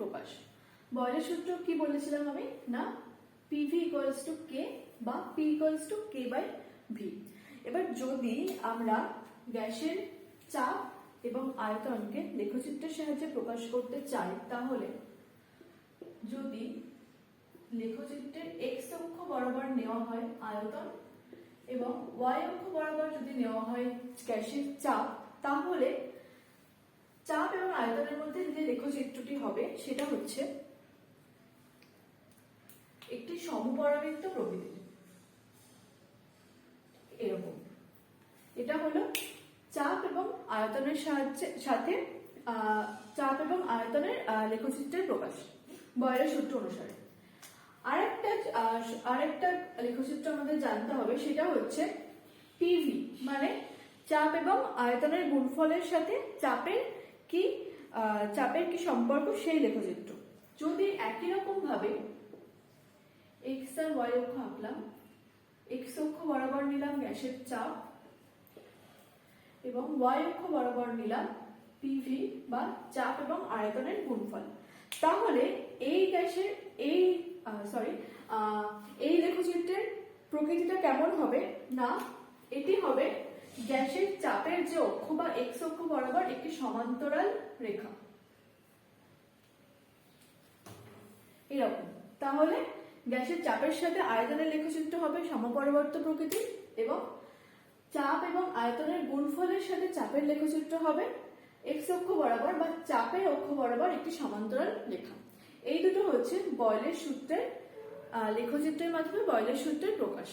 প্রকাশ। বয়লের সূত্র কি বলেছিলাম আমি? না পিভি ইকুয়ালস টু কে বা P equals to K by V এবার যদি আমরা গ্যাসের চাপ এবং আয়তনকে লেখচিত্রের সাহায্যে প্রকাশ করতে চাই, তাহলে যদি লেখচিত্রের এক্স অক্ষ বরাবর নেওয়া হয় আয়তন এবং ওয়াই অক্ষ বরাবর যদি নেওয়া হয় গ্যাসের চাপ, তাহলে চাপ এবং আয়তনের মধ্যে যে লেখচিত্রটি হবে, সেটা হচ্ছে একটি সমপরাবৃত্ত প্রকৃতির। এরকম। এটা হলো চাপ এবং আয়তনের সাহায্যে, সাথে চাপ এবং আয়তনের লেখচিত্রের প্রকাশ বয়লের সূত্র অনুসারে। আরেকটা আরেকটা লেখচিত্র আমাদের জানতে হবে, সেটা হচ্ছে পিভি মানে চাপ এবং আয়তনের গুণফলের সাথে চাপের কি চাপের কি সম্পর্ক সেই লেখচিত্র। যদি একই রকম ভাবে এক্স আর ওয়াই অক্ষ আঁকলাম এক্স অক্ষ বরাবর নিলাম গ্যাসের চাপ এবং ওয়াই অক্ষ বরাবর নিলাম পিভি বা চাপ এবং আয়তনের গুণফল। তাহলে এই গ্যাসের এই সরি এই লেখচিত্রের প্রকৃতিটা কেমন হবে? না, এটি হবে গ্যাসের চাপের যে অক্ষ বা এক্স অক্ষ বরাবর একটি সমান্তরাল রেখা। এরকম। তাহলে গ্যাসের চাপের সাথে আয়তনের লেখচিত্র হবে সমপরিবর্ত প্রকৃতির এবং চাপ এবং আয়তনের গুণফলের সাথে চাপের লেখচিত্র হবে এক্স অক্ষ বরাবর বা চাপের অক্ষ বরাবর একটি সমান্তরাল রেখা। এই দুটো হচ্ছে বয়লের সূত্রের লেখচিত্রের মাধ্যমে বয়লের সূত্রের প্রকাশ।